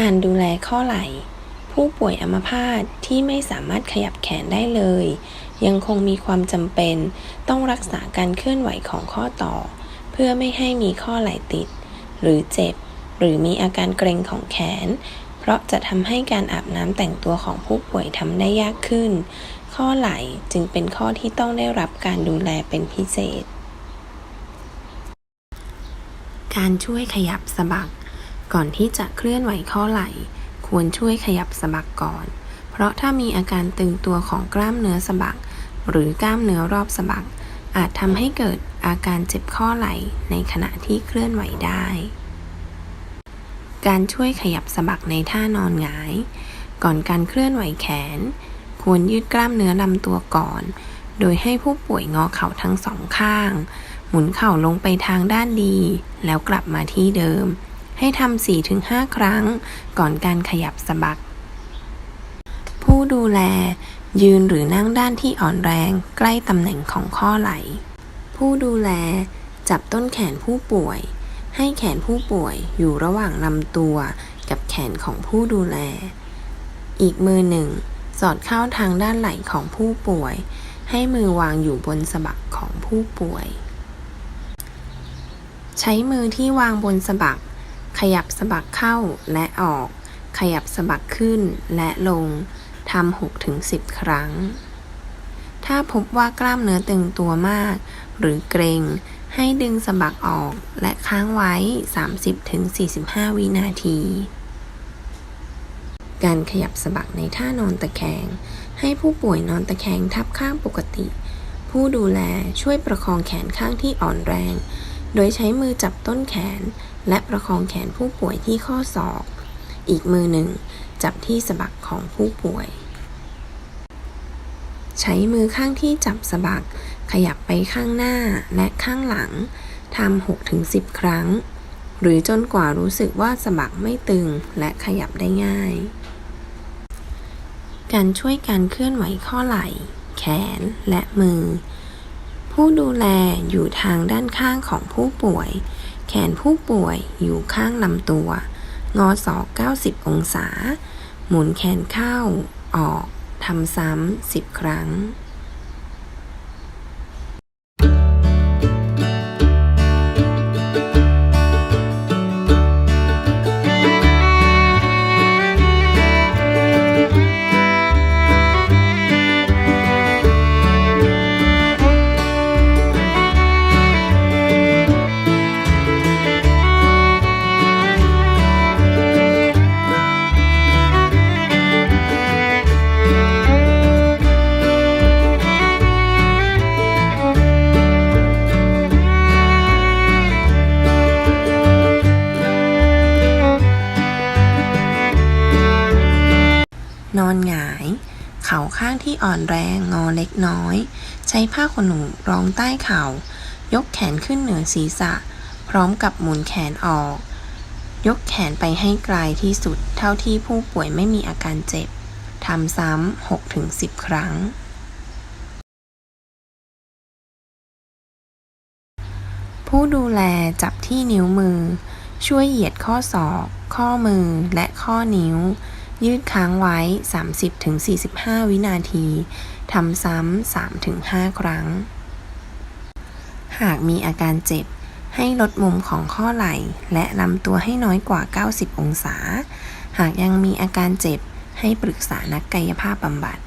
การดูแลข้อไหล่ ผู้ป่วยอัมพาตที่ไม่สามารถขยับแขนได้เลย ยังคงมีความจำเป็น ต้องรักษาการเคลื่อนไหวของข้อต่อ เพื่อไม่ให้มีข้อไหล่ติด หรือเจ็บ หรือมีอาการเกร็งของแขน เพราะจะทำให้การอาบน้ำแต่งตัวของผู้ป่วยทำได้ยากขึ้น ข้อไหล่จึงเป็นข้อที่ต้องได้รับการดูแลเป็นพิเศษ การช่วยขยับสะบัก ก่อนที่จะเคลื่อนไหวข้อไหล่ ควรช่วยขยับสะบักก่อน เพราะถ้ามีอาการตึงตัวของกล้ามเนื้อสะบัก หรือกล้ามเนื้อรอบสะบัก อาจทำให้เกิดอาการเจ็บข้อไหล่ในขณะที่เคลื่อนไหวได้ การช่วยขยับสะบักในท่านอนหงาย ก่อนการเคลื่อนไหวแขน ควรยืดกล้ามเนื้อลำตัวก่อน โดยให้ผู้ป่วยงอเข่าทั้งสองข้าง หมุนเข่าลงไปทางด้านดี แล้วกลับมาที่เดิม ให้ทำ 4-5 ครั้ง ก่อนการขยับสะบัก ผู้ดูแล ยืนหรือนั่งด้านที่อ่อนแรงใกล้ตำแหน่งของข้อไหล่ ผู้ดูแล จับต้นแขนผู้ป่วย ให้แขนผู้ป่วยอยู่ระหว่างลำตัวกับแขนของผู้ดูแล อีกมือหนึ่ง สอดเข้าทางด้านไหล่ของผู้ป่วย ให้มือวางอยู่บนสะบักของผู้ป่วย ใช้มือที่วางบนสะบัก ขยับสะบักเข้าและออก ขยับสะบักขึ้นและลง ทำ6ถึง10 ครั้ง ถ้าพบว่ากล้ามเนื้อตึงตัวมาก หรือเกรงให้ดึงสะบักออกและค้างไว้ 30ถึง45 วินาที การขยับสะบักในท่านอนตะแคง ให้ผู้ป่วยนอนตะแคงทับข้างปกติ ผู้ดูแลช่วยประคองแขนข้างที่อ่อนแรง โดยใช้มือจับต้นแขน และประคองแขนผู้ป่วยที่ข้อศอก อีกมือหนึ่งจับที่สะบักของผู้ป่วย ใช้มือข้างที่จับสะบัก ขยับไปข้างหน้าและข้างหลังทำ6ถึง10 ครั้ง หรือจนกว่ารู้สึกว่าสะบักไม่ตึงและขยับได้ง่าย การช่วยการเคลื่อนไหวข้อไหล่ แขนและมือ ผู้ดูแลอยู่ทางด้านข้างของผู้ป่วย แขนผู้ป่วยอยู่ข้างลำตัว งอศอก90 องศา หมุนแขนเข้า ออก ทำซ้ำ 10 ครั้ง นอนหงาย เข่าข้างที่อ่อนแรงงอเล็กน้อย ใช้ผ้าขนหนูรองใต้เข่า ยกแขนขึ้นเหนือศีรษะ พร้อมกับหมุนแขนออก ยกแขนไปให้ไกลที่สุดเท่าที่ผู้ป่วยไม่มีอาการเจ็บทำซ้ำ6ถึง10 ครั้ง ผู้ดูแลจับที่นิ้วมือ ช่วยเหยียดข้อศอก ข้อมือและข้อนิ้ว ยืดค้างไว้ 30-45 วินาที ทำซ้ำ 3-5 ครั้ง หากมีอาการเจ็บ ให้ลดมุมของข้อไหล่ และลำตัวให้น้อยกว่า 90 องศา หากยังมีอาการเจ็บ ให้ปรึกษานักกายภาพบำบัด